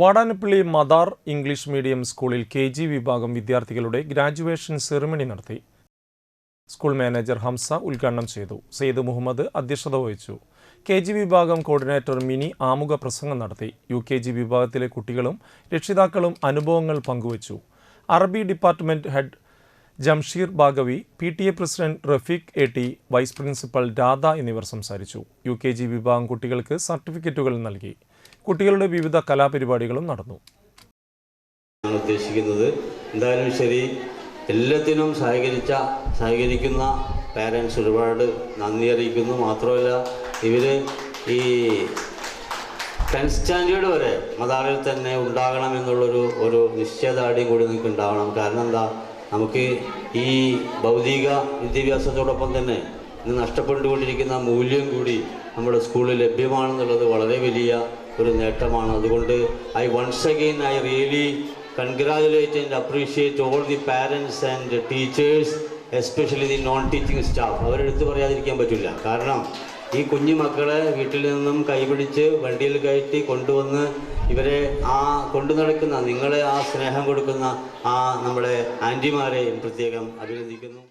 Vadanappally Madar English medium സ്കൂളിൽ K G വിഭാഗം വിദ്യാർത്ഥികളുടെ ഗ്രാജുവേഷൻ സെറിമണി നടത്തി. സ്കൂൾ മാനേജർ ഹംസ ഉദ്ഘാടനം ചെയ്തു. സെയ്ദ് മുഹമ്മദ് അധ്യക്ഷത വഹിച്ചു. കെ ജി വിഭാഗം കോർഡിനേറ്റർ മിനി ആമുഖ പ്രസംഗം നടത്തി. യു കെ ജി വിഭാഗത്തിലെ കുട്ടികളും രക്ഷിതാക്കളും അനുഭവങ്ങൾ പങ്കുവച്ചു. അറബി department head Jamsheer Baqavi P T A president Rafeeq A T vice principal Radha എന്നിവർ സംസാരിച്ചു. യു കെ ജി വിഭാഗം കുട്ടികൾക്ക് സർട്ടിഫിക്കറ്റുകൾ നൽകി. കുട്ടികളുടെ വിവിധ കലാപരിപാടികളും നടന്നു. ഉദ്ദേശിക്കുന്നത് എന്തായാലും ശരി എല്ലാത്തിനും സഹകരിച്ച സഹകരിക്കുന്ന പാരൻസ് ഒരുപാട് നന്ദി അറിയിക്കുന്നു. മാത്രമല്ല ഇവർ ഈ ടെൻത്ത് സ്റ്റാൻഡേർഡ് വരെ മതാവിൽ തന്നെ ഉണ്ടാകണം എന്നുള്ളൊരു ഒരു നിശ്ചയദാർഢ്യം കൂടി നിങ്ങൾക്ക് ഉണ്ടാവണം കാരണം എന്താ? നമുക്ക് ഈ ഭൗതിക വിദ്യാഭ്യാസത്തോടൊപ്പം തന്നെ ഇന്ന് നഷ്ടപ്പെട്ടുകൊണ്ടിരിക്കുന്ന മൂല്യം കൂടി നമ്മുടെ സ്കൂളിൽ ലഭ്യമാണെന്നുള്ളത് വളരെ വലിയ ഒരു നേട്ടമാണ്. അതുകൊണ്ട് I once again I really congratulate and appreciate all the parents and teachers especially the non teaching staff അവരെടുത്ത് പറയാതിരിക്കാൻ പറ്റില്ല. കാരണം ഈ കുഞ്ഞു മക്കളെ വീട്ടിൽ നിന്നും കൈപിടിച്ച് വണ്ടിയിൽ കയറ്റി കൊണ്ടുവന്ന് ഇവരെ ആ കൊണ്ടു നടക്കുന്ന നിങ്ങളെ ആ സ്നേഹം കൊടുക്കുന്ന ആ നമ്മുടെ ആന്റിമാരെയും പ്രത്യേകം അഭിനന്ദിക്കുന്നു.